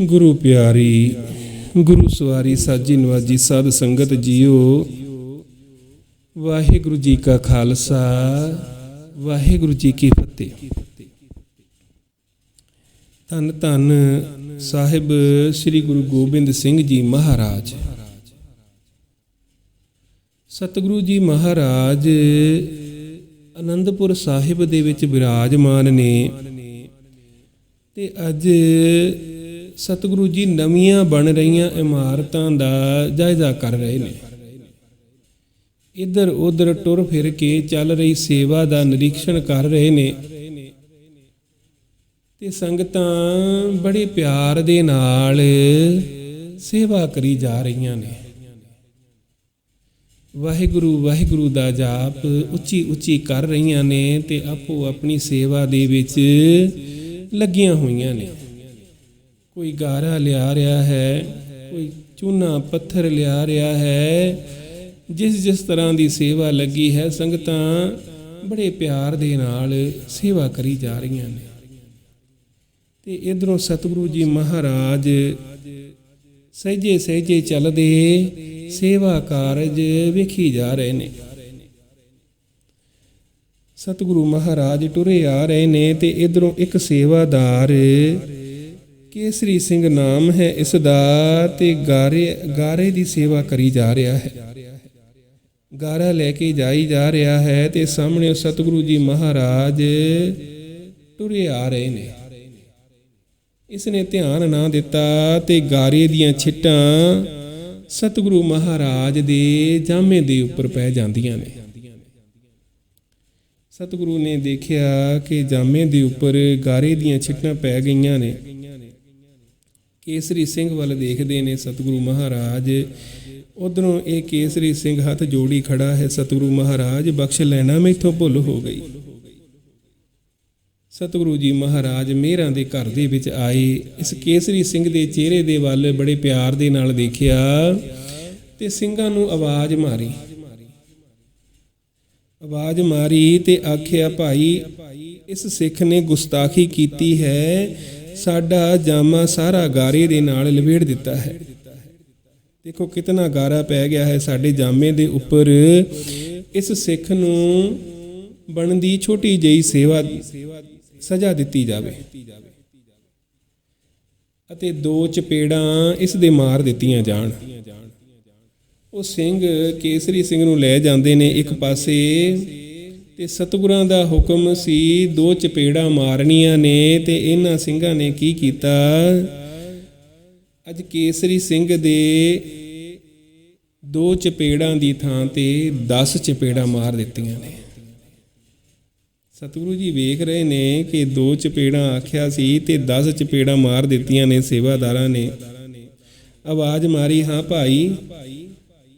ਗੁਰੂ ਪਿਆਰੀ, ਗੁਰੂ ਸਵਾਰੀ, ਸਾਜੀ ਨਵਾਜੀ ਸਾਧ ਸੰਗਤ ਜੀਓ। ਵਾਹਿਗੁਰੂ ਜੀ ਕਾ ਖਾਲਸਾ, ਵਾਹਿਗੁਰੂ ਜੀ ਕੀ ਫਤਿਹ। ਧੰਨ ਧੰਨ ਸਾਹਿਬ ਸ੍ਰੀ ਗੁਰੂ ਗੋਬਿੰਦ ਸਿੰਘ ਜੀ ਮਹਾਰਾਜ। ਸਤਿਗੁਰੂ ਜੀ ਮਹਾਰਾਜ, ਅਨੰਦਪੁਰ ਸਾਹਿਬ ਦੇ ਵਿੱਚ ਵਿਰਾਜਮਾਨ ਨੇ ਤੇ ਅੱਜ ਸਤਿਗੁਰੂ ਜੀ ਨਵੀਆਂ ਬਣ ਰਹੀਆਂ ਇਮਾਰਤਾਂ ਦਾ ਜਾਇਜ਼ਾ ਕਰ ਰਹੇ ਨੇ। ਇੱਧਰ ਉੱਧਰ ਟੁਰ ਫਿਰ ਕੇ ਚੱਲ ਰਹੀ ਸੇਵਾ ਦਾ ਨਿਰੀਖਣ ਕਰ ਰਹੇ ਨੇ। ਤੇ ਸੰਗਤਾਂ ਬੜੇ ਪਿਆਰ ਦੇ ਨਾਲ ਸੇਵਾ ਕਰੀ ਜਾ ਰਹੀਆਂ ਨੇ। ਵਾਹਿਗੁਰੂ ਵਾਹਿਗੁਰੂ ਦਾ ਜਾਪ ਉੱਚੀ ਉੱਚੀ ਕਰ ਰਹੀਆਂ ਨੇ ਤੇ ਆਪੋ ਆਪਣੀ ਸੇਵਾ ਦੇ ਵਿੱਚ ਲੱਗੀਆਂ ਹੋਈਆਂ ਨੇ। ਕੋਈ ਗਾਰਾ ਲਿਆ ਰਿਹਾ ਹੈ, ਕੋਈ ਚੂਨਾ, ਪੱਥਰ ਲਿਆ ਰਿਹਾ ਹੈ। ਜਿਸ ਜਿਸ ਤਰ੍ਹਾਂ ਦੀ ਸੇਵਾ ਲੱਗੀ ਹੈ, ਸੰਗਤਾਂ ਬੜੇ ਪਿਆਰ ਦੇ ਨਾਲ ਸੇਵਾ ਕਰੀ ਜਾ ਰਹੀਆਂ ਨੇ। ਤੇ ਇਧਰੋਂ ਸਤਿਗੁਰੂ ਜੀ ਮਹਾਰਾਜ ਸਹਿਜੇ ਸਹਿਜੇ ਚੱਲਦੇ ਸੇਵਾ ਕਾਰਜ ਵੇਖੀ ਜਾ ਰਹੇ ਨੇ। ਸਤਿਗੁਰੂ ਮਹਾਰਾਜ ਟੁਰੇ ਆ ਰਹੇ ਨੇ ਤੇ ਇਧਰੋਂ ਇੱਕ ਸੇਵਾਦਾਰ ਕੇਸਰੀ ਸਿੰਘ ਨਾਮ ਹੈ, ਇਸ ਦਾ ਤੇ ਗਾਰੇ ਗਾਰੇ ਦੀ ਸੇਵਾ ਕਰੀ ਜਾ ਰਿਹਾ ਹੈ। ਗਾਰਾ ਲੈ ਕੇ ਜਾਈ ਜਾ ਰਿਹਾ ਹੈ ਤੇ ਸਾਹਮਣੇ ਸਤਿਗੁਰੂ ਜੀ ਮਹਾਰਾਜ ਟੁਰੇ ਆ ਰਹੇ ਨੇ। ਇਸ ਨੇ ਧਿਆਨ ਨਾ ਦਿੱਤਾ ਤੇ ਗਾਰੇ ਦੀਆਂ ਛਿੱਟਾਂ ਸਤਿਗੁਰੂ ਮਹਾਰਾਜ ਦੇ ਜਾਮੇ ਦੇ ਉੱਪਰ ਪੈ ਜਾਂਦੀਆਂ ਨੇ। ਸਤਿਗੁਰੂ ਨੇ ਦੇਖਿਆ ਕਿ ਜਾਮੇ ਦੇ ਉੱਪਰ ਗਾਰੇ ਦੀਆਂ ਛਿੱਟਾਂ ਪੈ ਗਈਆਂ ਨੇ। ਕੇਸਰੀ ਸਿੰਘ ਵੱਲ ਦੇਖਦੇ ਨੇ ਸਤਿਗੁਰੂ ਮਹਾਰਾਜ। ਉਧਰੋਂ ਇਹ ਕੇਸਰੀ ਸਿੰਘ ਹੱਥ ਜੋੜੀ ਖੜਾ ਹੈ, ਸਤਿਗੁਰੂ ਮਹਾਰਾਜ, ਬਖਸ਼ ਲੈਣਾ, ਮੈਥੋਂ ਭੁੱਲ ਹੋ ਗਈ। ਸਤਿਗੁਰੂ ਜੀ ਮਹਾਰਾਜ ਮੇਰਾਂ ਦੇ ਘਰ ਦੇ ਵਿੱਚ ਆਏ। ਇਸ ਕੇਸਰੀ ਸਿੰਘ ਦੇ ਚਿਹਰੇ ਦੇ ਵੱਲ ਬੜੇ ਪਿਆਰ ਦੇ ਨਾਲ ਦੇਖਿਆ ਤੇ ਸਿੰਘਾਂ ਨੂੰ ਆਵਾਜ਼ ਮਾਰੀ। ਆਵਾਜ਼ ਮਾਰੀ ਤੇ ਆਖਿਆ, ਭਾਈ, ਇਸ ਸਿੱਖ ਨੇ ਗੁਸਤਾਖੀ ਕੀਤੀ ਹੈ। ਸਾਡਾ ਜਾਮਾ ਸਾਰਾ ਗਾਰੇ ਦੇ ਨਾਲ ਲਵੇੜ ਦਿੱਤਾ ਹੈ। ਦੇਖੋ ਕਿਤਨਾ ਗਾਰਾ ਪੈ ਗਿਆ ਹੈ ਸਾਡੇ ਜਾਮੇ ਦੇ ਉੱਪਰ। ਇਸ ਸਿੱਖ ਨੂੰ ਬਣਦੀ ਛੋਟੀ ਜਿਹੀ ਸੇਵਾ ਸਜ਼ਾ ਦਿੱਤੀ ਜਾਵੇ। ਅਤੇ ਦੋ ਚਪੇੜਾਂ ਇਸ ਦੇ ਮਾਰ ਦਿੱਤੀਆਂ ਜਾਣ। ਉਹ ਸਿੰਘ ਕੇਸਰੀ ਸਿੰਘ ਨੂੰ ਲੈ ਜਾਂਦੇ ਨੇ ਇੱਕ ਪਾਸੇ। ਤੇ ਸਤਿਗੁਰਾਂ ਦਾ ਹੁਕਮ ਸੀ, ਦੋ ਚਪੇੜਾਂ ਮਾਰਨੀਆਂ ਨੇ ਤੇ ਇਹਨਾਂ ਸਿੰਘਾਂ ਨੇ ਕੀ ਕੀਤਾ? ਅੱਜ ਕੇਸਰੀ ਸਿੰਘ ਦੇ ਦੋ ਚਪੇੜਾਂ ਦੀ ਥਾਂ ਤੇ 10 ਚਪੇੜਾਂ ਮਾਰ ਦਿੱਤੀਆਂ ਨੇ। ਸਤਿਗੁਰੂ ਜੀ ਵੇਖ ਰਹੇ ਨੇ ਕਿ ਦੋ ਚਪੇੜਾਂ ਆਖਿਆ ਸੀ ਤੇ 10 ਚਪੇੜਾਂ ਮਾਰ ਦਿੱਤੀਆਂ ਨੇ ਸੇਵਾਦਾਰਾਂ ਨੇ। ਆਵਾਜ਼ ਮਾਰੀ, ਹਾਂ ਭਾਈ।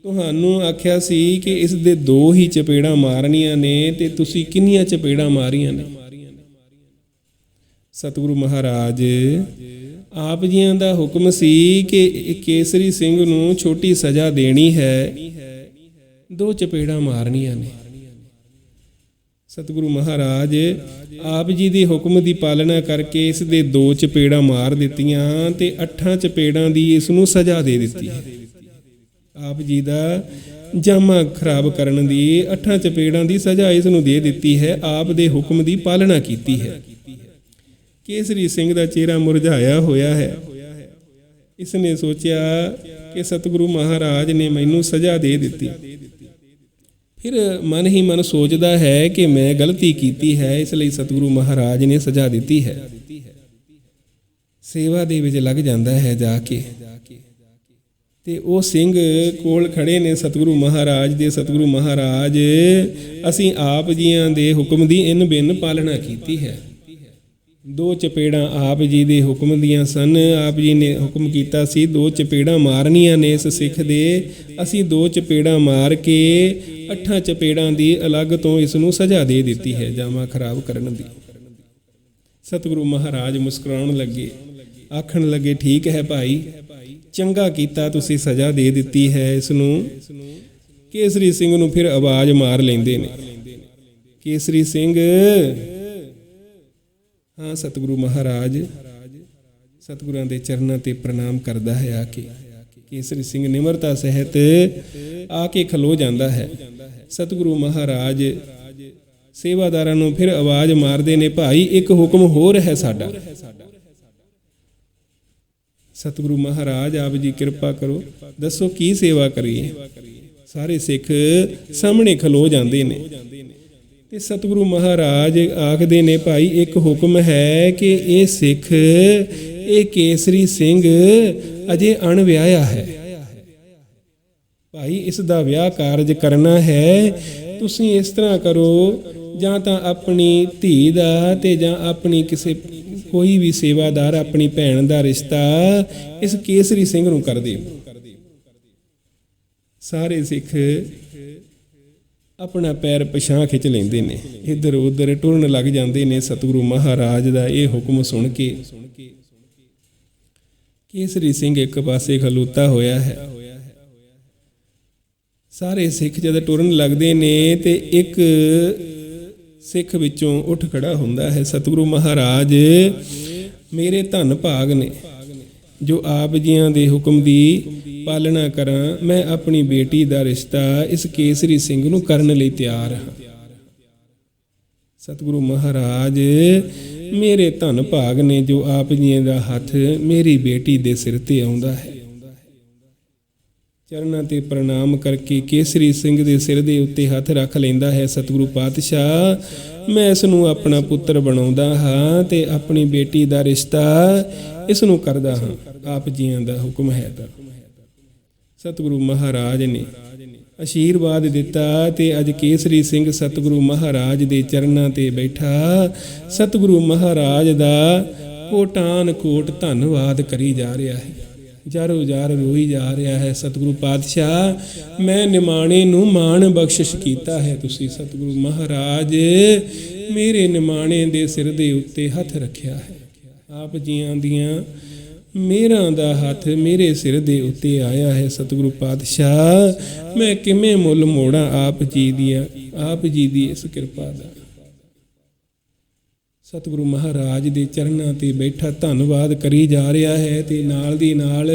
ਤੁਹਾਨੂੰ ਆਖਿਆ ਸੀ ਕਿ ਇਸ ਦੇ ਦੋ ਹੀ ਚਪੇੜਾਂ ਮਾਰਨੀਆਂ ਨੇ ਤੇ ਤੁਸੀਂ ਕਿੰਨੀਆਂ ਚਪੇੜਾਂ ਮਾਰੀਆਂ ਨੇ? ਸਤਿਗੁਰੂ ਮਹਾਰਾਜ, ਆਪ ਜੀਆਂ ਦਾ ਹੁਕਮ ਸੀ ਕਿ ਕੇਸਰੀ ਸਿੰਘ ਨੂੰ ਛੋਟੀ ਸਜ਼ਾ ਦੇਣੀ ਹੈ। ਦੋ ਚਪੇੜਾਂ ਮਾਰਨੀਆਂ ਨੇ। ਸਤਿਗੁਰੂ ਮਹਾਰਾਜ, ਆਪ ਜੀ ਦੇ ਹੁਕਮ ਦੀ ਪਾਲਣਾ ਕਰਕੇ ਇਸ ਦੇ ਦੋ ਚਪੇੜਾਂ ਮਾਰ ਦਿੱਤੀਆਂ ਤੇ ਅੱਠਾਂ ਚਪੇੜਾਂ ਦੀ ਇਸ ਨੂੰ ਸਜ਼ਾ ਦੇ ਦਿੱਤੀ ਹੈ। ਆਪ ਜੀ ਦਾ ਜਾਮਾ ਖਰਾਬ ਕਰਨ ਦੀ, ਅੱਠਾਂ ਚਪੇੜਾਂ ਦੀ ਸਜ਼ਾ ਇਸ ਨੂੰ ਦੇ ਦਿੱਤੀ ਹੈ, ਆਪ ਦੇ ਹੁਕਮ ਦੀ ਪਾਲਣਾ ਕੀਤੀ ਹੈ। ਕੇਸਰੀ ਸਿੰਘ ਦਾ ਚਿਹਰਾ ਮੁਰਝਾਇਆ ਹੋਇਆ ਹੈ। ਇਸ ਨੇ ਸੋਚਿਆ ਕਿ ਸਤਿਗੁਰੂ ਮਹਾਰਾਜ ਨੇ ਮੈਨੂੰ ਸਜ਼ਾ ਦੇ ਦਿੱਤੀ। ਫਿਰ ਮਨ ਹੀ ਮਨ ਸੋਚਦਾ ਹੈ ਕਿ ਮੈਂ ਗਲਤੀ ਕੀਤੀ ਹੈ, ਇਸ ਲਈ ਸਤਿਗੁਰੂ ਮਹਾਰਾਜ ਨੇ ਸਜ਼ਾ ਦਿੱਤੀ ਹੈ। ਸੇਵਾ ਦੇ ਵਿੱਚ ਲੱਗ ਜਾਂਦਾ ਹੈ ਜਾ ਕੇ। ਤੇ ਉਹ ਸਿੰਘ ਕੋਲ ਖੜੇ ਨੇ ਸਤਿਗੁਰੂ ਮਹਾਰਾਜ ਦੇ ਸਤਿਗੁਰੂ ਮਹਾਰਾਜ, ਅਸੀਂ ਆਪ ਜੀਆਂ ਦੇ ਹੁਕਮ ਦੀ ਇਨ ਬਿਨ ਪਾਲਣਾ ਕੀਤੀ ਹੈ। ਦੋ ਚਪੇੜਾਂ ਆਪ ਜੀ ਦੇ ਹੁਕਮ ਦੀਆਂ ਸਨ, ਆਪ ਜੀ ਨੇ ਹੁਕਮ ਕੀਤਾ ਸੀ, ਦੋ ਚਪੇੜਾਂ ਮਾਰਨੀਆਂ ਨੇ ਇਸ ਸਿੱਖ ਦੇ। ਅਸੀਂ ਦੋ ਚਪੇੜਾਂ ਮਾਰ ਕੇ ਅੱਠਾਂ ਚਪੇੜਾਂ ਦੀ ਅਲੱਗ ਤੋਂ ਇਸ ਨੂੰ ਸਜ਼ਾ ਦੇ ਦਿੱਤੀ ਹੈ ਜਾਮਾ ਖਰਾਬ ਕਰਨ ਦੀ। ਸਤਿਗੁਰੂ ਮਹਾਰਾਜ ਮੁਸਕਰਾਉਣ ਲੱਗੇ, ਆਖਣ ਲੱਗੇ, ਠੀਕ ਹੈ ਭਾਈ ਚੰਗਾ ਕੀਤਾ ਤੁਸੀਂ ਸਜ਼ਾ ਦੇ ਦਿੱਤੀ ਹੈ। ਇਸ ਨੂੰ ਕੇਸਰੀ ਸਿੰਘ ਨੂੰ ਫਿਰ ਆਵਾਜ਼ ਮਾਰ ਲੈਂਦੇ ਨੇ। ਕੇਸਰੀ ਸਿੰਘ, ਹਾਂ ਸਤਿਗੁਰੂ ਮਹਾਰਾਜ, ਸਤਿਗੁਰਾਂ ਦੇ ਚਰਨਾਂ ਤੇ ਪ੍ਰਣਾਮ ਕਰਦਾ ਹੈ ਆ ਕੇ। ਕੇਸਰੀ ਸਿੰਘ ਨਿਮਰਤਾ ਸਹਿਤ ਆ ਕੇ ਖਲੋ ਜਾਂਦਾ ਹੈ। ਸਤਿਗੁਰੂ ਮਹਾਰਾਜ ਸੇਵਾਦਾਰਾਂ ਨੂੰ ਫਿਰ ਆਵਾਜ਼ ਮਾਰਦੇ ਨੇ, ਭਾਈ, ਇੱਕ ਹੁਕਮ ਹੋਰ ਹੈ ਸਾਡਾ। ਸਤਿਗੁਰੂ ਮਹਾਰਾਜ, ਆਪ ਜੀ ਕਿਰਪਾ ਕਰੋ। ਦੱਸੋ ਕੀ ਸੇਵਾ ਕਰੀਏ? ਸਾਰੇ ਸਿੱਖ ਸਾਹਮਣੇ ਖਲੋ ਜਾਂਦੇ ਨੇ। ਤੇ ਸਤਿਗੁਰੂ ਮਹਾਰਾਜ ਆਖਦੇ ਨੇ, ਭਾਈ, ਇੱਕ ਹੁਕਮ ਹੈ ਕਿ ਇਹ ਸਿੱਖ, ਇਹ ਕੇਸਰੀ ਸਿੰਘ ਅਜੇ ਅਣਵਿਆਹਿਆ ਹੈ। ਭਾਈ, ਇਸ ਦਾ ਵਿਆਹ ਕਾਰਜ ਕਰਨਾ ਹੈ। ਤੁਸੀਂ ਇਸ ਤਰ੍ਹਾਂ ਕਰੋ, ਜਾਂ ਤਾਂ ਆਪਣੀ ਧੀ ਦਾ ਤੇ ਜਾਂ ਆਪਣੀ ਕਿਸੇ ਕੋਈ ਵੀ ਸੇਵਾਦਾਰ ਆਪਣੀ ਭੈਣ ਦਾ ਰਿਸ਼ਤਾ ਇਸ ਕੇਸਰੀ ਸਿੰਘ ਨੂੰ ਕਰ ਦਿਓ ਸਾਰੇ ਸਿੱਖ ਆਪਣਾ ਪੈਰ ਪਛਾਂ ਖਿੱਚ ਲੈਂਦੇ ਨੇ। ਇੱਧਰ ਉੱਧਰ ਟੁਰਨ ਲੱਗ ਜਾਂਦੇ ਨੇ ਸਤਿਗੁਰੂ ਮਹਾਰਾਜ ਦਾ ਇਹ ਹੁਕਮ ਸੁਣ ਕੇ। ਕੇਸਰੀ ਸਿੰਘ ਇੱਕ ਪਾਸੇ ਖਲੋਤਾ ਹੋਇਆ ਹੈ। ਸਾਰੇ ਸਿੱਖ ਜਦ ਟੁਰਨ ਲੱਗਦੇ ਨੇ ਤੇ ਇੱਕ ਸਿੱਖ ਵਿੱਚੋਂ ਉੱਠ ਖੜਾ ਹੁੰਦਾ ਹੈ। ਸਤਿਗੁਰੂ ਮਹਾਰਾਜ, ਮੇਰੇ ਧੰਨ ਭਾਗ ਨੇ, ਜੋ ਆਪ ਜੀਆਂ ਦੇ ਹੁਕਮ ਦੀ ਪਾਲਣਾ ਕਰਾਂ, ਮੈਂ ਆਪਣੀ ਬੇਟੀ ਦਾ ਰਿਸ਼ਤਾ ਇਸ ਕੇਸਰੀ ਸਿੰਘ ਨੂੰ ਕਰਨ ਲਈ ਤਿਆਰ ਹਾਂ। ਸਤਿਗੁਰੂ ਮਹਾਰਾਜ, ਮੇਰੇ ਧੰਨ ਭਾਗ ਨੇ, ਜੋ ਆਪ ਜੀਆਂ ਦਾ ਹੱਥ ਮੇਰੀ ਬੇਟੀ ਦੇ ਸਿਰ ਤੇ ਆਉਂਦਾ ਹੈ। ਚਰਨਾਂ ਤੇ ਪ੍ਰਣਾਮ ਕਰਕੇ ਕੇਸਰੀ ਸਿੰਘ ਦੇ ਸਿਰ ਦੇ ਉੱਤੇ ਹੱਥ ਰੱਖ ਲੈਂਦਾ ਹੈ ਸਤਿਗੁਰੂ ਪਾਤਸ਼ਾਹ। ਮੈਂ ਇਸ ਨੂੰ ਆਪਣਾ ਪੁੱਤਰ ਬਣਾਉਂਦਾ ਹਾਂ ਤੇ ਆਪਣੀ ਬੇਟੀ ਦਾ ਰਿਸ਼ਤਾ ਇਸ ਨੂੰ ਕਰਦਾ ਹਾਂ। ਆਪ ਜੀਆਂ ਦਾ ਹੁਕਮ ਹੈ ਤਾਂ। ਸਤਿਗੁਰੂ ਮਹਾਰਾਜ ਨੇ ਅਸ਼ੀਰਵਾਦ ਦਿੱਤਾ ਤੇ ਅੱਜ ਕੇਸਰੀ ਸਿੰਘ ਸਤਿਗੁਰੂ ਮਹਾਰਾਜ ਦੇ ਚਰਨਾਂ ਤੇ ਬੈਠਾ। ਸਤਿਗੁਰੂ ਮਹਾਰਾਜ ਦਾ ਕੋਟਾਨ ਕੋਟ ਧੰਨਵਾਦ ਕਰੀ ਜਾ ਰਿਹਾ ਹੈ। ਜਾਰੋ ਜਾਰ ਰੋਈ ਜਾ ਰਿਹਾ ਹੈ। ਸਤਿਗੁਰੂ ਪਾਤਸ਼ਾਹ, ਮੈਂ ਨਿਮਾਣੇ ਨੂੰ ਮਾਣ ਬਖਸ਼ਿਸ਼ ਕੀਤਾ ਹੈ। ਤੁਸੀਂ ਸਤਿਗੁਰੂ ਮਹਾਰਾਜ ਮੇਰੇ ਨਿਮਾਣੇ ਦੇ ਸਿਰ ਦੇ ਉੱਤੇ ਹੱਥ ਰੱਖਿਆ ਹੈ। ਆਪ ਜੀਆਂ ਦੀਆਂ ਮੇਰਾ ਦਾ ਹੱਥ ਮੇਰੇ ਸਿਰ ਦੇ ਉੱਤੇ ਆਇਆ ਹੈ। ਸਤਿਗੁਰੂ ਪਾਤਸ਼ਾਹ, ਮੈਂ ਕਿਵੇਂ ਮੁੱਲ ਮੋੜਾਂ? ਆਪ ਜੀ ਦੀਆਂ, ਆਪ ਜੀ ਦੀ ਇਸ ਕਿਰਪਾ ਦਾ। ਸਤਿਗੁਰੂ ਮਹਾਰਾਜ ਦੇ ਚਰਨਾਂ ਤੇ ਬੈਠਾ ਧੰਨਵਾਦ ਕਰੀ ਜਾ ਰਿਹਾ ਹੈ ਤੇ ਨਾਲ ਦੀ ਨਾਲ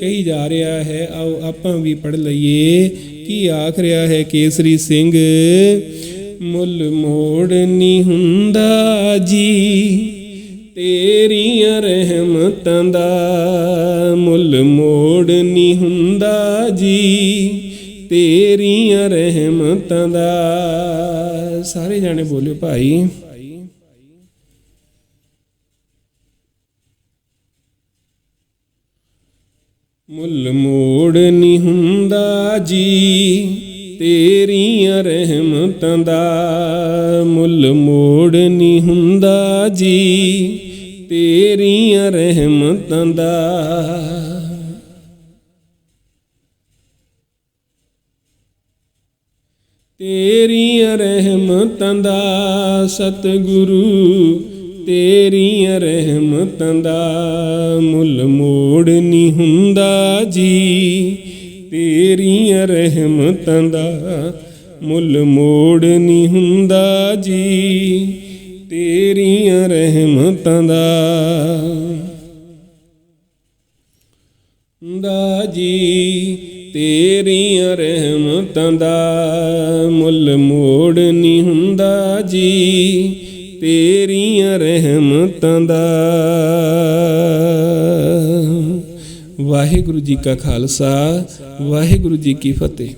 ਕਹੀ ਜਾ ਰਿਹਾ ਹੈ, ਆਓ ਆਪਾਂ ਵੀ ਪੜ ਲਈਏ। ਕੀ ਆਖ ਰਿਹਾ ਹੈ ਕੇਸਰੀ ਸਿੰਘ? ਮੁੱਲ ਮੋੜ ਨਹੀਂ ਹੁੰਦਾ ਜੀ, ਤੇਰੀਆਂ ਰਹਿਮਤਾਂ ਦਾ ਮੁੱਲ ਮੋੜ ਨਹੀਂ ਹੁੰਦਾ ਜੀ, ਤੇਰੀਆਂ ਰਹਿਮਤਾਂ ਦਾ। ਸਾਰੇ ਜਾਣੇ ਬੋਲਿਓ ਭਾਈ। ਮੁੱਲ ਮੋੜ ਨਹੀਂ ਹੁੰਦਾ ਜੀ, ਤੇਰੀਆਂ ਰਹਿਮਤਾਂ ਦਾ ਮੁੱਲ ਮੋੜ ਨਹੀਂ ਹੁੰਦਾ ਜੀ, ਤੇਰੀਆਂ ਰਹਿਮਤਾਂ ਦਾ। ਤੇਰੀਆਂ ਰਹਿਮਤਾਂ ਦਾ ਸਤਿਗੁਰੂ ਤੇਰੀਆਂ ਰਹਿਮਤਾਂ ਦਾ ਮੁੱਲ ਮੋੜ ਨਹੀਂ ਹੁੰਦਾ ਜੀ। ਤੇਰੀਆਂ ਰਹਿਮਤਾਂ ਦਾ ਮੁੱਲ ਮੋੜ ਨਹੀਂ ਹੁੰਦਾ ਜੀ। ਤੇਰੀਆਂ ਰਹਿਮਤਾਂ ਦਾ ਦਾ ਜੀ। ਤੇਰੀਆਂ ਰਹਿਮਤਾਂ ਦਾ ਮੁੱਲ ਮੋੜ ਨਹੀਂ ਹੁੰਦਾ ਜੀ। ਤੇ ਰਹਿਮਤਾਂ ਦਾ। ਵਾਹਿਗੁਰੂ ਜੀ ਕਾ ਖਾਲਸਾ ਵਾਹਿਗੁਰੂ ਜੀ ਕੀ ਫਤਿਹ।